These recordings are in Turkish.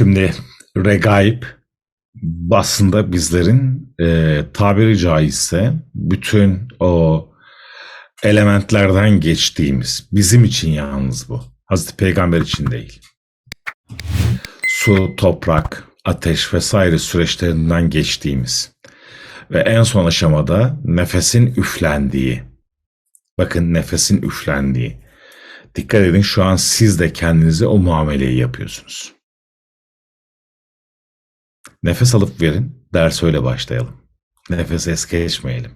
Şimdi regaib aslında bizlerin e, tabiri caizse bütün o elementlerden geçtiğimiz bizim için yalnız bu. Hazreti Peygamber için değil. Su, toprak, ateş vesaire süreçlerinden geçtiğimiz ve en son aşamada nefesin üflendiği. Bakın nefesin üflendiği. Dikkat edin şu an siz de kendinize o muameleyi yapıyorsunuz. Nefes alıp verin, ders öyle başlayalım. Nefes es geçmeyelim.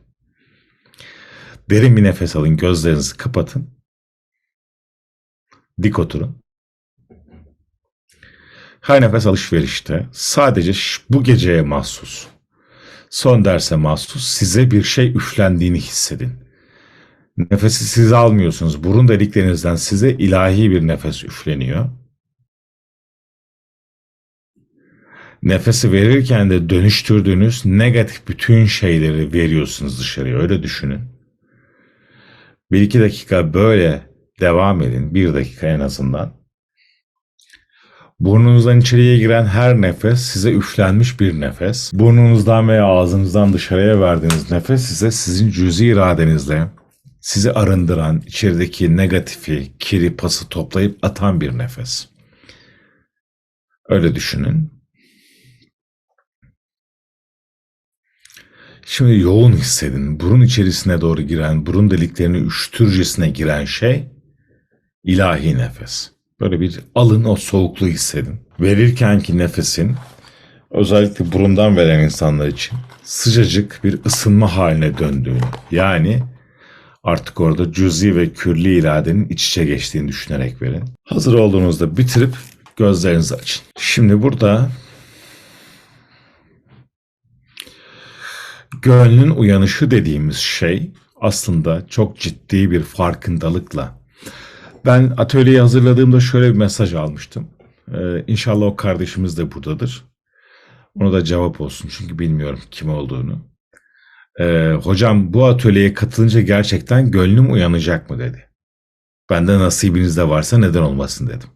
Derin bir nefes alın, gözlerinizi kapatın. Dik oturun. Her nefes alışverişte sadece bu geceye mahsus, son derse mahsus size bir şey üflendiğini hissedin. Nefesi siz almıyorsunuz. Burun deliklerinizden size ilahi bir nefes üfleniyor. Nefesi verirken de dönüştürdüğünüz negatif bütün şeyleri veriyorsunuz dışarıya. Öyle düşünün. Bir iki dakika böyle devam edin. Bir dakika en azından. Burnunuzdan içeriye giren her nefes size üflenmiş bir nefes. Burnunuzdan veya ağzınızdan dışarıya verdiğiniz nefes size sizin cüzi iradenizle sizi arındıran, içerideki negatifi, kiri, pası toplayıp atan bir nefes. Öyle düşünün. Şimdi yoğun hissedin. Burun içerisine doğru giren, burun deliklerini üşütürcesine giren şey ilahi nefes. Böyle bir alın o soğukluğu hissedin. Verirkenki nefesin özellikle burundan veren insanlar için sıcacık bir ısınma haline döndüğünü yani artık orada cüzi ve külli iradenin iç içe geçtiğini düşünerek verin. Hazır olduğunuzda bitirip gözlerinizi açın. Şimdi burada gönlün uyanışı dediğimiz şey aslında çok ciddi bir farkındalıkla. Ben atölyeyi hazırladığımda şöyle bir mesaj almıştım. Ee, inşallah o kardeşimiz de buradadır. Ona da cevap olsun çünkü bilmiyorum kim olduğunu. Ee, hocam bu atölyeye katılınca gerçekten gönlüm uyanacak mı dedi. Ben de nasibinizde varsa neden olmasın dedim.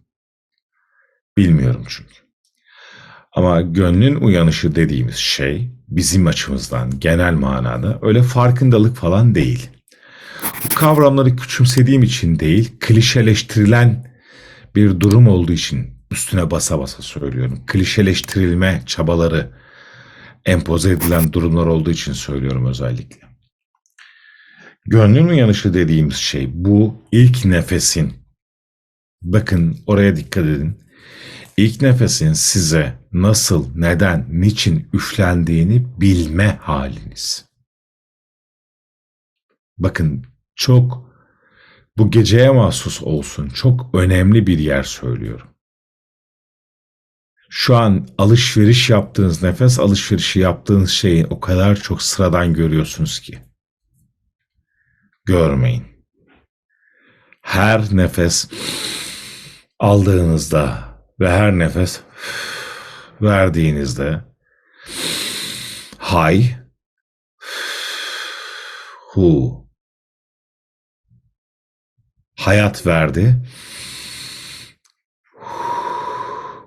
Bilmiyorum çünkü. Ama gönlün uyanışı dediğimiz şey bizim açımızdan genel manada öyle farkındalık falan değil. Bu kavramları küçümsediğim için değil, klişeleştirilen bir durum olduğu için üstüne basa basa söylüyorum. Klişeleştirilme çabaları empoze edilen durumlar olduğu için söylüyorum özellikle. Gönlün uyanışı dediğimiz şey bu ilk nefesin. Bakın oraya dikkat edin. İlk nefesin size nasıl, neden, niçin üflendiğini bilme haliniz. Bakın çok bu geceye mahsus olsun çok önemli bir yer söylüyorum. Şu an alışveriş yaptığınız, nefes alışverişi yaptığınız şeyi o kadar çok sıradan görüyorsunuz ki. Görmeyin. Her nefes aldığınızda ve her nefes verdiğinizde hay hu hayat verdi.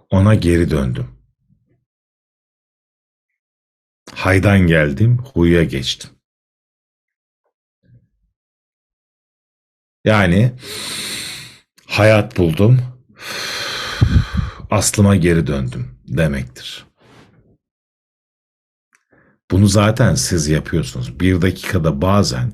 Ona geri döndüm. Haydan geldim, huya geçtim. Yani hayat buldum, aslıma geri döndüm demektir. Bunu zaten siz yapıyorsunuz. Bir dakikada bazen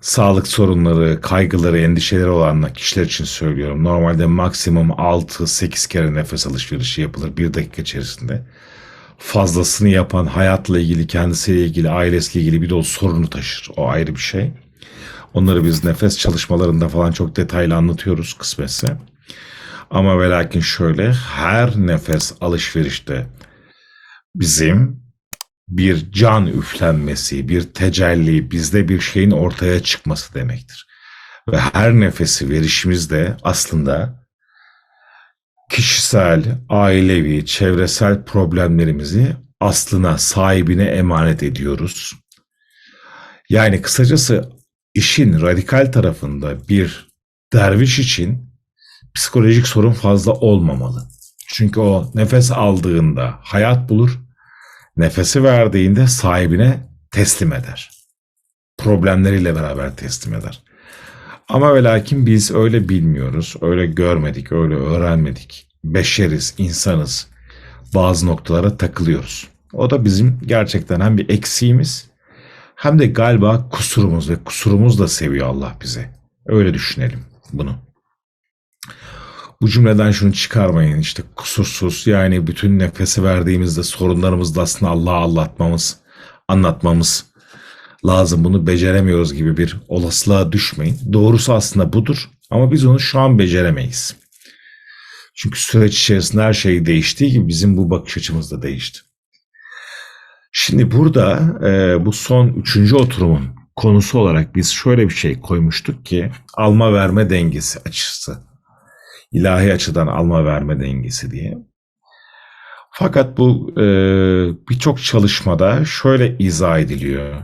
sağlık sorunları, kaygıları, endişeleri olan kişiler için söylüyorum. Normalde maksimum 6-8 kere nefes alışverişi yapılır bir dakika içerisinde. Fazlasını yapan hayatla ilgili, kendisiyle ilgili, ailesiyle ilgili bir de o sorunu taşır. O ayrı bir şey. Onları biz nefes çalışmalarında falan çok detaylı anlatıyoruz kısmetse. Ama ve lakin şöyle her nefes alışverişte bizim bir can üflenmesi, bir tecelli, bizde bir şeyin ortaya çıkması demektir. Ve her nefesi verişimizde aslında kişisel, ailevi, çevresel problemlerimizi aslına, sahibine emanet ediyoruz. Yani kısacası işin radikal tarafında bir derviş için psikolojik sorun fazla olmamalı. Çünkü o nefes aldığında hayat bulur, nefesi verdiğinde sahibine teslim eder. Problemleriyle beraber teslim eder. Ama ve lakin biz öyle bilmiyoruz, öyle görmedik, öyle öğrenmedik. Beşeriz, insanız. Bazı noktalara takılıyoruz. O da bizim gerçekten hem bir eksiğimiz hem de galiba kusurumuz ve kusurumuz da seviyor Allah bize. Öyle düşünelim bunu. Bu cümleden şunu çıkarmayın işte kusursuz yani bütün nefesi verdiğimizde sorunlarımızda aslında Allah'a anlatmamız, anlatmamız lazım bunu beceremiyoruz gibi bir olasılığa düşmeyin. Doğrusu aslında budur ama biz onu şu an beceremeyiz. Çünkü süreç içerisinde her şey değiştiği gibi bizim bu bakış açımız da değişti. Şimdi burada e, bu son üçüncü oturumun konusu olarak biz şöyle bir şey koymuştuk ki alma verme dengesi açısı. İlahi açıdan alma verme dengesi diye. Fakat bu e, birçok çalışmada şöyle izah ediliyor.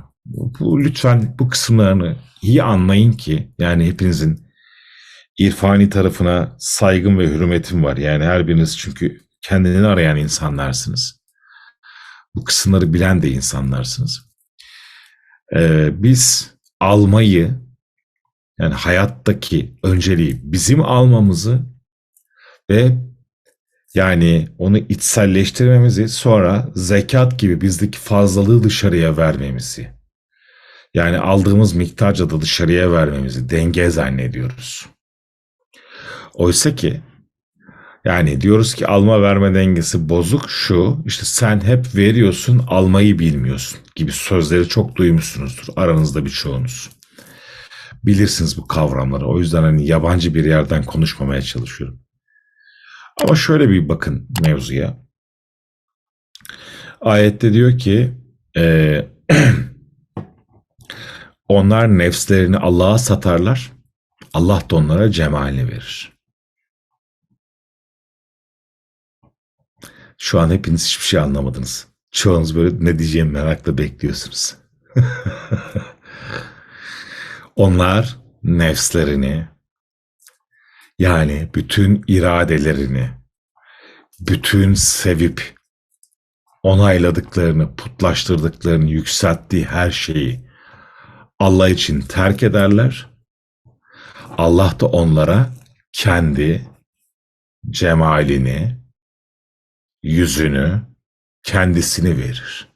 Bu lütfen bu kısımlarını iyi anlayın ki yani hepinizin irfani tarafına saygım ve hürmetim var. Yani her biriniz çünkü kendini arayan insanlarsınız. Bu kısımları bilen de insanlarsınız. Ee, biz almayı yani hayattaki önceliği bizim almamızı ve yani onu içselleştirmemizi sonra zekat gibi bizdeki fazlalığı dışarıya vermemizi yani aldığımız miktarca da dışarıya vermemizi denge zannediyoruz. Oysa ki yani diyoruz ki alma verme dengesi bozuk şu işte sen hep veriyorsun almayı bilmiyorsun gibi sözleri çok duymuşsunuzdur aranızda birçoğunuz. Bilirsiniz bu kavramları o yüzden hani yabancı bir yerden konuşmamaya çalışıyorum. Ama şöyle bir bakın mevzuya. Ayette diyor ki e, onlar nefslerini Allah'a satarlar. Allah da onlara cemalini verir. Şu an hepiniz hiçbir şey anlamadınız. Çoğunuz böyle ne diyeceğimi merakla bekliyorsunuz. Onlar nefslerini yani bütün iradelerini bütün sevip onayladıklarını, putlaştırdıklarını, yükselttiği her şeyi Allah için terk ederler. Allah da onlara kendi cemalini, yüzünü, kendisini verir.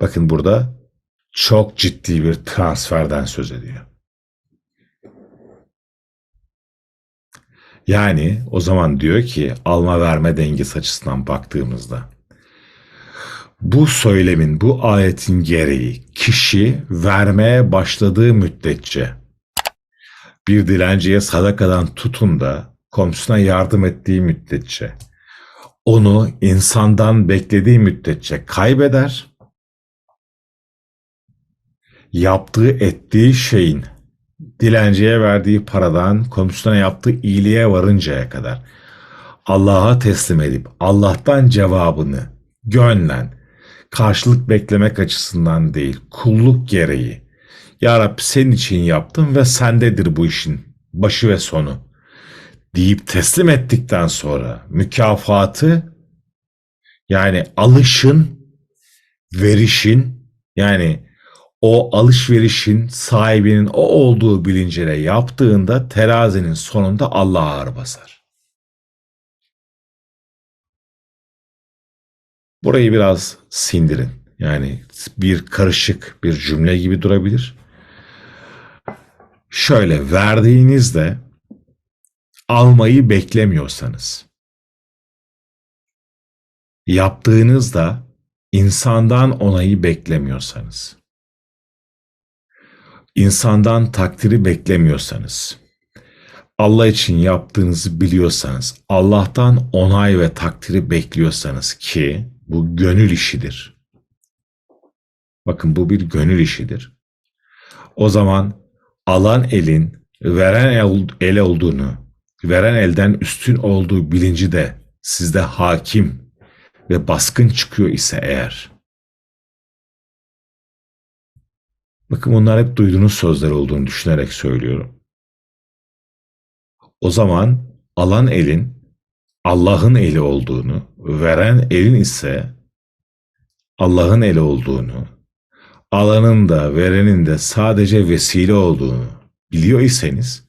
Bakın burada çok ciddi bir transferden söz ediyor. Yani o zaman diyor ki alma verme dengesi açısından baktığımızda bu söylemin, bu ayetin gereği kişi vermeye başladığı müddetçe bir dilenciye sadakadan tutun da komşusuna yardım ettiği müddetçe, onu insandan beklediği müddetçe kaybeder, yaptığı ettiği şeyin dilenciye verdiği paradan komşusuna yaptığı iyiliğe varıncaya kadar Allah'a teslim edip Allah'tan cevabını gönlen karşılık beklemek açısından değil kulluk gereği. Ya Rabbi senin için yaptım ve sendedir bu işin başı ve sonu deyip teslim ettikten sonra mükafatı yani alışın, verişin yani o alışverişin sahibinin o olduğu bilinciyle yaptığında terazinin sonunda Allah ağır basar. Burayı biraz sindirin. Yani bir karışık bir cümle gibi durabilir. Şöyle verdiğinizde almayı beklemiyorsanız, yaptığınızda insandan onayı beklemiyorsanız, insandan takdiri beklemiyorsanız, Allah için yaptığınızı biliyorsanız, Allah'tan onay ve takdiri bekliyorsanız ki bu gönül işidir. Bakın bu bir gönül işidir. O zaman alan elin veren el, el olduğunu veren elden üstün olduğu bilinci de sizde hakim ve baskın çıkıyor ise eğer, bakın bunlar hep duyduğunuz sözler olduğunu düşünerek söylüyorum. O zaman alan elin Allah'ın eli olduğunu, veren elin ise Allah'ın eli olduğunu, alanın da verenin de sadece vesile olduğunu biliyor iseniz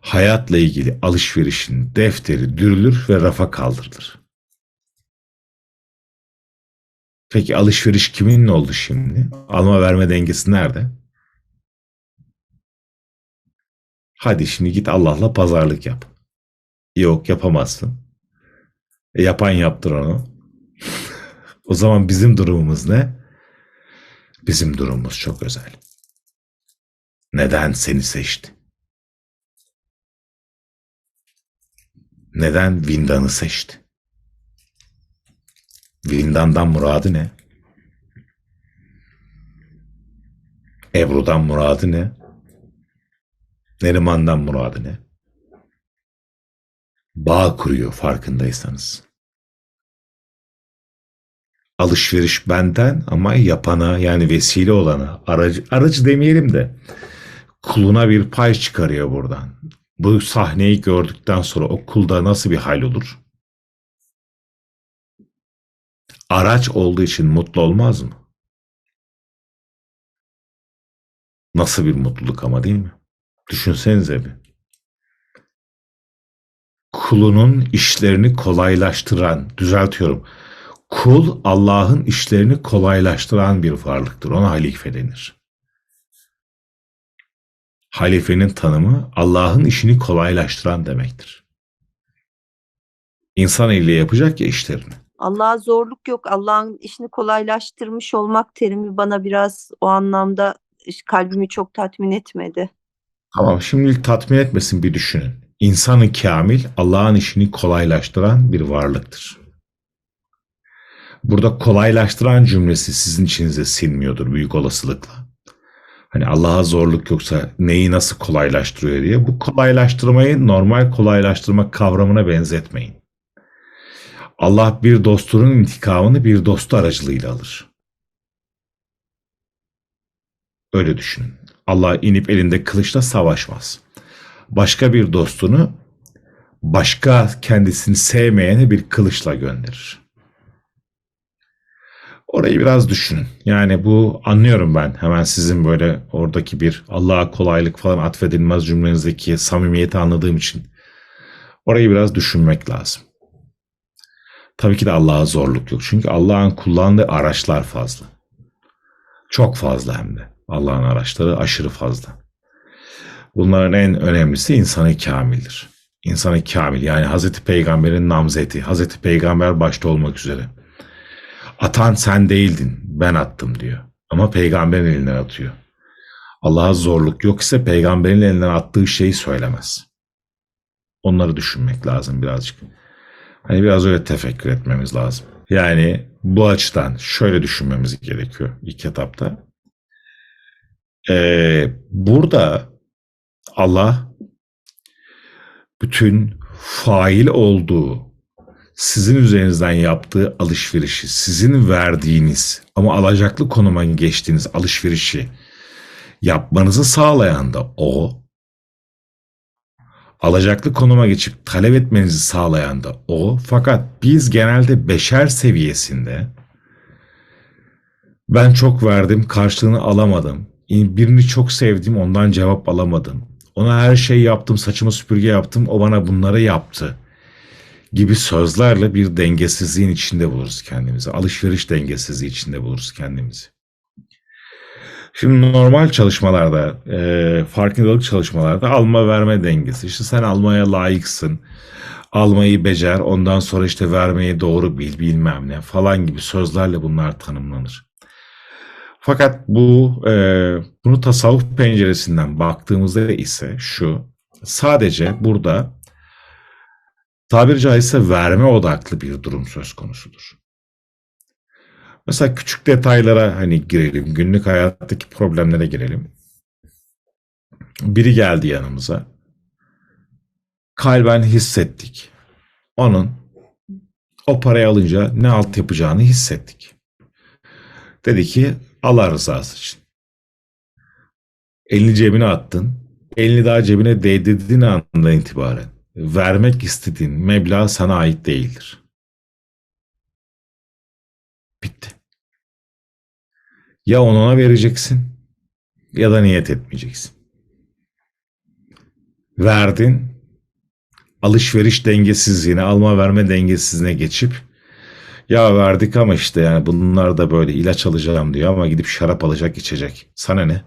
hayatla ilgili alışverişin defteri dürülür ve rafa kaldırılır. Peki alışveriş kiminle oldu şimdi? Alma verme dengesi nerede? Hadi şimdi git Allah'la pazarlık yap. Yok yapamazsın. E, yapan yaptır onu. o zaman bizim durumumuz ne? Bizim durumumuz çok özel. Neden seni seçti? Neden Vindan'ı seçti? Vindan'dan muradı ne? Ebru'dan muradı ne? Neriman'dan muradı ne? Bağ kuruyor farkındaysanız. Alışveriş benden ama yapana yani vesile olana, aracı, aracı demeyelim de kuluna bir pay çıkarıyor buradan. Bu sahneyi gördükten sonra o kulda nasıl bir hal olur? Araç olduğu için mutlu olmaz mı? Nasıl bir mutluluk ama değil mi? Düşünsenize bir. Kulunun işlerini kolaylaştıran, düzeltiyorum. Kul Allah'ın işlerini kolaylaştıran bir varlıktır. Ona halife denir. Halifenin tanımı Allah'ın işini kolaylaştıran demektir. İnsan eliyle yapacak ya işlerini. Allah'a zorluk yok. Allah'ın işini kolaylaştırmış olmak terimi bana biraz o anlamda kalbimi çok tatmin etmedi. Tamam şimdilik tatmin etmesin bir düşünün. İnsanı kamil Allah'ın işini kolaylaştıran bir varlıktır. Burada kolaylaştıran cümlesi sizin içinize sinmiyordur büyük olasılıkla. Hani Allah'a zorluk yoksa neyi nasıl kolaylaştırıyor diye. Bu kolaylaştırmayı normal kolaylaştırma kavramına benzetmeyin. Allah bir dostunun intikamını bir dostu aracılığıyla alır. Öyle düşünün. Allah inip elinde kılıçla savaşmaz. Başka bir dostunu başka kendisini sevmeyene bir kılıçla gönderir. Orayı biraz düşünün. Yani bu anlıyorum ben hemen sizin böyle oradaki bir Allah'a kolaylık falan atfedilmez cümlenizdeki samimiyeti anladığım için. Orayı biraz düşünmek lazım. Tabii ki de Allah'a zorluk yok. Çünkü Allah'ın kullandığı araçlar fazla. Çok fazla hem de. Allah'ın araçları aşırı fazla. Bunların en önemlisi insanı kamildir. İnsanı kamil yani Hazreti Peygamber'in namzeti, Hazreti Peygamber başta olmak üzere. Atan sen değildin, ben attım diyor. Ama peygamberin elinden atıyor. Allah'a zorluk yok ise peygamberin elinden attığı şeyi söylemez. Onları düşünmek lazım birazcık. Hani biraz öyle tefekkür etmemiz lazım. Yani bu açıdan şöyle düşünmemiz gerekiyor ilk etapta. Ee, burada Allah bütün fail olduğu sizin üzerinizden yaptığı alışverişi, sizin verdiğiniz ama alacaklı konuma geçtiğiniz alışverişi yapmanızı sağlayan da o. Alacaklı konuma geçip talep etmenizi sağlayan da o. Fakat biz genelde beşer seviyesinde ben çok verdim, karşılığını alamadım. Birini çok sevdim, ondan cevap alamadım. Ona her şey yaptım, saçımı süpürge yaptım, o bana bunları yaptı gibi sözlerle bir dengesizliğin içinde buluruz kendimizi. Alışveriş dengesizliği içinde buluruz kendimizi. Şimdi normal çalışmalarda, e, farkındalık çalışmalarda alma verme dengesi. İşte sen almaya layıksın. Almayı becer, ondan sonra işte vermeyi doğru bil, bilmem ne falan gibi sözlerle bunlar tanımlanır. Fakat bu e, bunu tasavvuf penceresinden baktığımızda ise şu, sadece burada tabiri caizse verme odaklı bir durum söz konusudur. Mesela küçük detaylara hani girelim, günlük hayattaki problemlere girelim. Biri geldi yanımıza. Kalben hissettik. Onun o parayı alınca ne alt yapacağını hissettik. Dedi ki Allah rızası için. Elini cebine attın. Elini daha cebine değdirdiğin andan itibaren vermek istediğin meblağ sana ait değildir. Ya onu ona vereceksin ya da niyet etmeyeceksin. Verdin, alışveriş dengesizliğine, alma verme dengesizliğine geçip ya verdik ama işte yani bunlar da böyle ilaç alacağım diyor ama gidip şarap alacak içecek. Sana ne?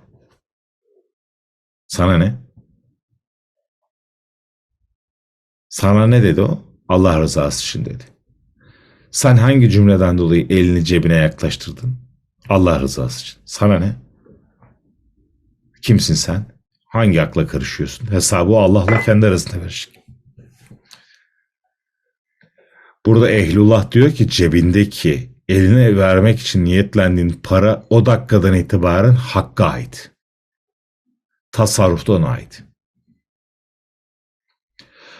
Sana ne? Sana ne dedi o? Allah rızası için dedi. Sen hangi cümleden dolayı elini cebine yaklaştırdın? Allah rızası için. Sana ne? Kimsin sen? Hangi akla karışıyorsun? Hesabı Allah'la kendi arasında verecek. Burada Ehlullah diyor ki cebindeki eline vermek için niyetlendiğin para o dakikadan itibaren Hakk'a ait. Tasarrufta ona ait.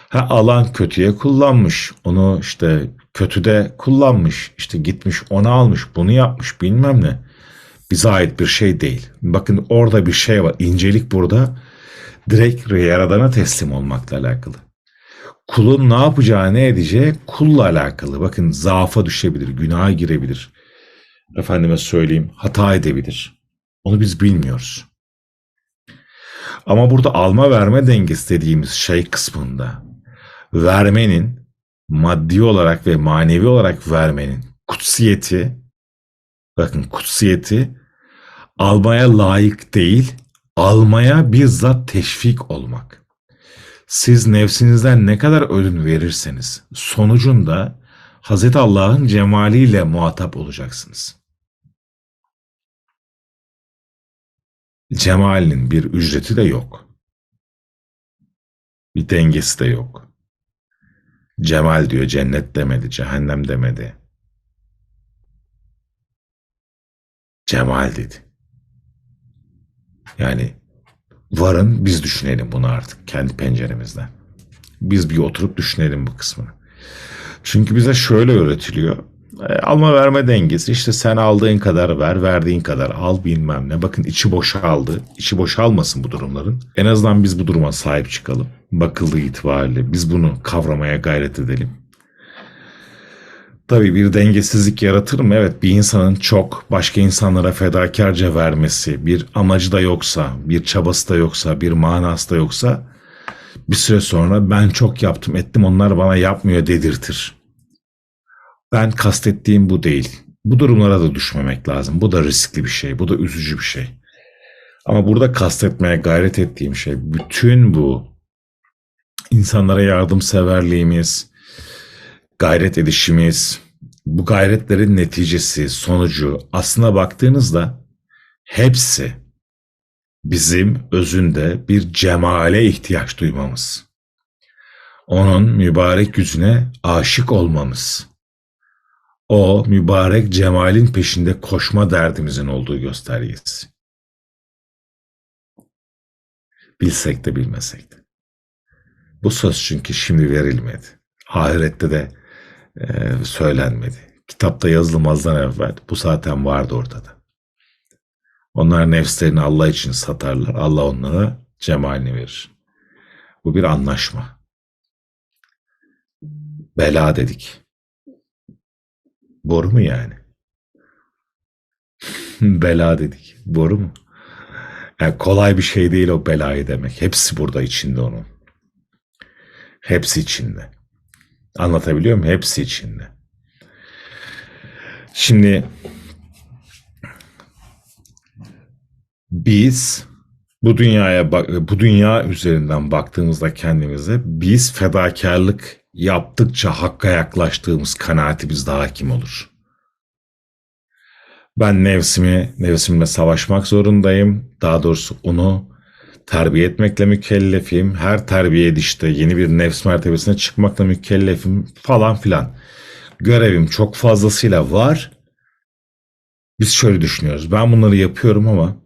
Ha, alan kötüye kullanmış. Onu işte kötüde kullanmış. İşte gitmiş onu almış. Bunu yapmış bilmem ne. Bize ait bir şey değil. Bakın orada bir şey var. İncelik burada. Direkt Yaradan'a teslim olmakla alakalı. Kulun ne yapacağı ne edeceği kulla alakalı. Bakın zaafa düşebilir, günaha girebilir. Efendime söyleyeyim hata edebilir. Onu biz bilmiyoruz. Ama burada alma verme dengesi dediğimiz şey kısmında vermenin maddi olarak ve manevi olarak vermenin kutsiyeti bakın kutsiyeti almaya layık değil almaya bizzat teşvik olmak. Siz nefsinizden ne kadar ödün verirseniz sonucunda Hz. Allah'ın cemaliyle muhatap olacaksınız. Cemalinin bir ücreti de yok. Bir dengesi de yok. Cemal diyor cennet demedi, cehennem demedi. Cemal dedi. Yani varın biz düşünelim bunu artık kendi penceremizden. Biz bir oturup düşünelim bu kısmını. Çünkü bize şöyle öğretiliyor. E, alma verme dengesi işte sen aldığın kadar ver, verdiğin kadar al bilmem ne. Bakın içi boşaldı. İçi boşalmasın bu durumların. En azından biz bu duruma sahip çıkalım. Bakıldığı itibariyle biz bunu kavramaya gayret edelim. Tabii bir dengesizlik yaratır mı? Evet bir insanın çok başka insanlara fedakarca vermesi, bir amacı da yoksa, bir çabası da yoksa, bir manası da yoksa bir süre sonra ben çok yaptım ettim onlar bana yapmıyor dedirtir. Ben kastettiğim bu değil. Bu durumlara da düşmemek lazım. Bu da riskli bir şey. Bu da üzücü bir şey. Ama burada kastetmeye gayret ettiğim şey bütün bu insanlara yardımseverliğimiz, gayret edişimiz, bu gayretlerin neticesi, sonucu aslına baktığınızda hepsi bizim özünde bir cemale ihtiyaç duymamız. Onun mübarek yüzüne aşık olmamız. O mübarek cemalin peşinde koşma derdimizin olduğu göstergesi. Bilsek de bilmesek de. Bu söz çünkü şimdi verilmedi. Ahirette de e, söylenmedi. Kitapta yazılmazdan evvel bu zaten vardı ortada. Onlar nefslerini Allah için satarlar. Allah onlara cemalini verir. Bu bir anlaşma. Bela dedik. Boru mu yani? Bela dedik. Boru mu? Yani kolay bir şey değil o belayı demek. Hepsi burada içinde onun. Hepsi içinde. Anlatabiliyor muyum? Hepsi içinde. Şimdi biz bu dünyaya bu dünya üzerinden baktığımızda kendimize biz fedakarlık yaptıkça hakka yaklaştığımız kanaati bizde hakim olur. Ben nefsimi, nefsimle savaşmak zorundayım. Daha doğrusu onu terbiye etmekle mükellefim. Her terbiye edişte yeni bir nefs mertebesine çıkmakla mükellefim falan filan. Görevim çok fazlasıyla var. Biz şöyle düşünüyoruz. Ben bunları yapıyorum ama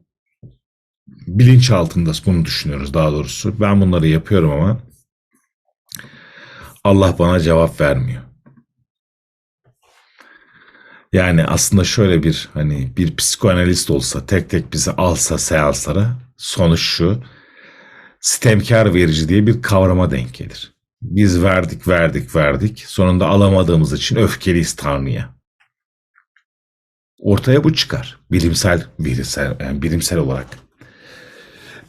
bilinç altında bunu düşünüyoruz daha doğrusu. Ben bunları yapıyorum ama Allah bana cevap vermiyor. Yani aslında şöyle bir hani bir psikoanalist olsa tek tek bizi alsa seanslara sonuç şu sitemkar verici diye bir kavrama denk gelir. Biz verdik, verdik, verdik. Sonunda alamadığımız için öfkeliyiz Tanrı'ya. Ortaya bu çıkar. Bilimsel, bilimsel, yani bilimsel olarak.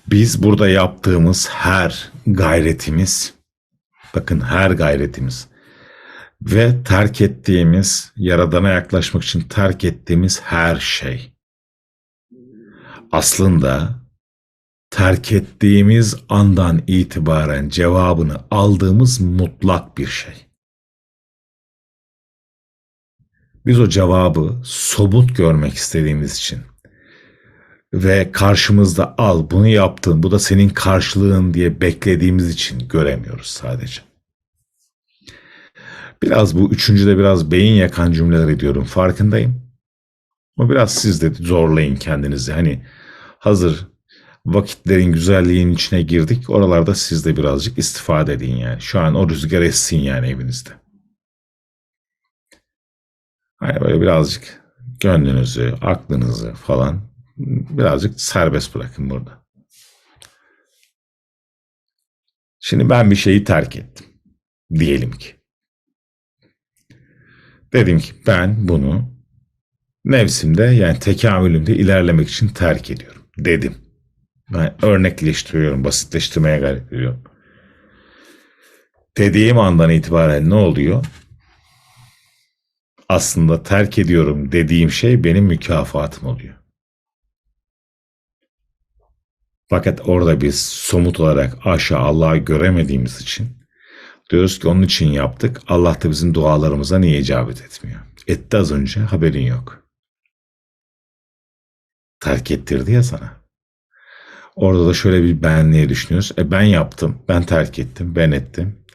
Biz burada yaptığımız her gayretimiz, bakın her gayretimiz ve terk ettiğimiz, Yaradan'a yaklaşmak için terk ettiğimiz her şey aslında terk ettiğimiz andan itibaren cevabını aldığımız mutlak bir şey. Biz o cevabı somut görmek istediğimiz için ve karşımızda al bunu yaptın bu da senin karşılığın diye beklediğimiz için göremiyoruz sadece. Biraz bu üçüncüde biraz beyin yakan cümleler ediyorum farkındayım. Ama biraz siz de zorlayın kendinizi. Hani hazır vakitlerin güzelliğinin içine girdik. Oralarda siz de birazcık istifade edin yani. Şu an o rüzgar essin yani evinizde. Hani böyle birazcık gönlünüzü, aklınızı falan birazcık serbest bırakın burada. Şimdi ben bir şeyi terk ettim. Diyelim ki. Dedim ki ben bunu nefsimde yani tekamülümde ilerlemek için terk ediyorum. Dedim. Ben örnekleştiriyorum, basitleştirmeye gayret ediyorum. Dediğim andan itibaren ne oluyor? Aslında terk ediyorum dediğim şey benim mükafatım oluyor. Fakat orada biz somut olarak aşağı Allah'ı göremediğimiz için diyoruz ki onun için yaptık. Allah da bizim dualarımıza niye icabet etmiyor? Etti az önce haberin yok. Terk ettirdi ya sana. Orada da şöyle bir benliğe düşünüyoruz. E ben yaptım, ben terk ettim, ben ettim.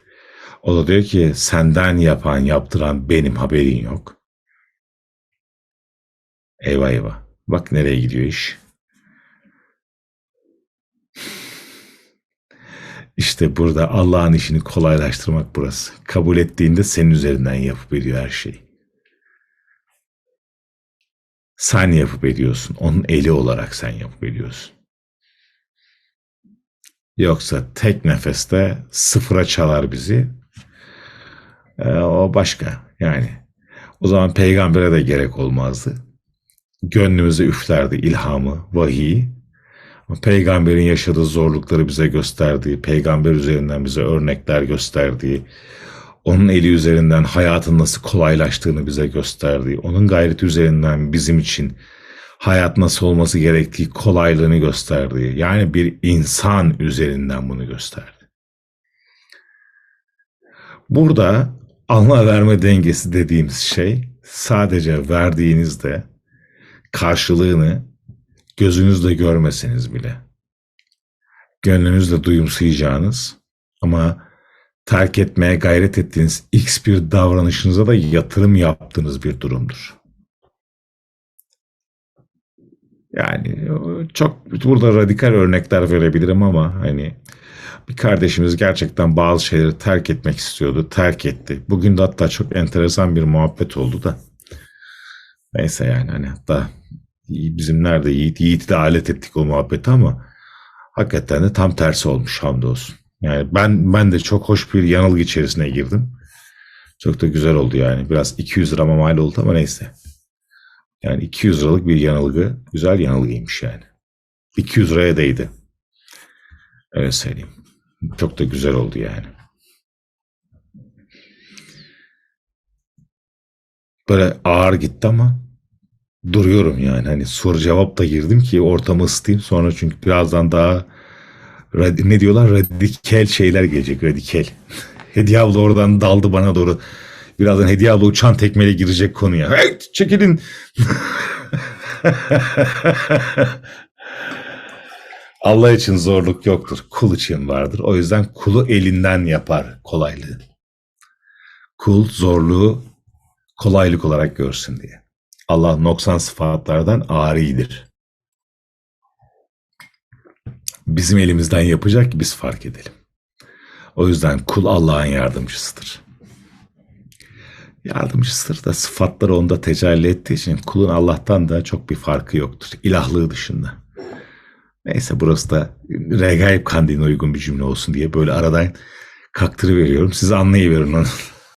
O da diyor ki senden yapan, yaptıran benim haberin yok. Eyvah eyvah. Bak nereye gidiyor iş. İşte burada Allah'ın işini kolaylaştırmak burası. Kabul ettiğinde senin üzerinden yapıp ediyor her şeyi. Sen yapıp ediyorsun. Onun eli olarak sen yapıp ediyorsun. Yoksa tek nefeste sıfıra çalar bizi. Ee, o başka yani. O zaman peygambere de gerek olmazdı. Gönlümüze üflerdi ilhamı, vahiy. Peygamberin yaşadığı zorlukları bize gösterdiği, peygamber üzerinden bize örnekler gösterdiği, onun eli üzerinden hayatın nasıl kolaylaştığını bize gösterdiği, onun gayreti üzerinden bizim için hayat nasıl olması gerektiği kolaylığını gösterdiği, yani bir insan üzerinden bunu gösterdi. Burada alma verme dengesi dediğimiz şey sadece verdiğinizde karşılığını gözünüzle görmeseniz bile gönlünüzle duyumsayacağınız ama terk etmeye gayret ettiğiniz x bir davranışınıza da yatırım yaptığınız bir durumdur. Yani çok burada radikal örnekler verebilirim ama hani bir kardeşimiz gerçekten bazı şeyleri terk etmek istiyordu. Terk etti. Bugün de hatta çok enteresan bir muhabbet oldu da. Neyse yani hani hatta bizim nerede Yiğit, Yiğit'i de alet ettik o muhabbeti ama hakikaten de tam tersi olmuş hamdolsun. Yani ben ben de çok hoş bir yanılgı içerisine girdim. Çok da güzel oldu yani. Biraz 200 lirama mal oldu ama neyse. Yani 200 liralık bir yanılgı. Güzel yanılgıymış yani. 200 liraya değdi. Öyle söyleyeyim. Çok da güzel oldu yani. Böyle ağır gitti ama duruyorum yani. Hani soru cevap da girdim ki ortamı ısıtayım. Sonra çünkü birazdan daha ne diyorlar radikal şeyler gelecek radikal. Hediye abla oradan daldı bana doğru. Birazdan Hediye abla uçan tekmeyle girecek konuya. Hey, çekilin. Allah için zorluk yoktur. Kul için vardır. O yüzden kulu elinden yapar kolaylığı. Kul zorluğu kolaylık olarak görsün diye. Allah noksan sıfatlardan aridir. Bizim elimizden yapacak ki biz fark edelim. O yüzden kul Allah'ın yardımcısıdır. Yardımcısıdır da sıfatları onda tecelli ettiği için kulun Allah'tan da çok bir farkı yoktur. İlahlığı dışında. Neyse burası da Regaib Kandili'ne uygun bir cümle olsun diye böyle aradan kaktırıveriyorum. Siz anlayıverin onu.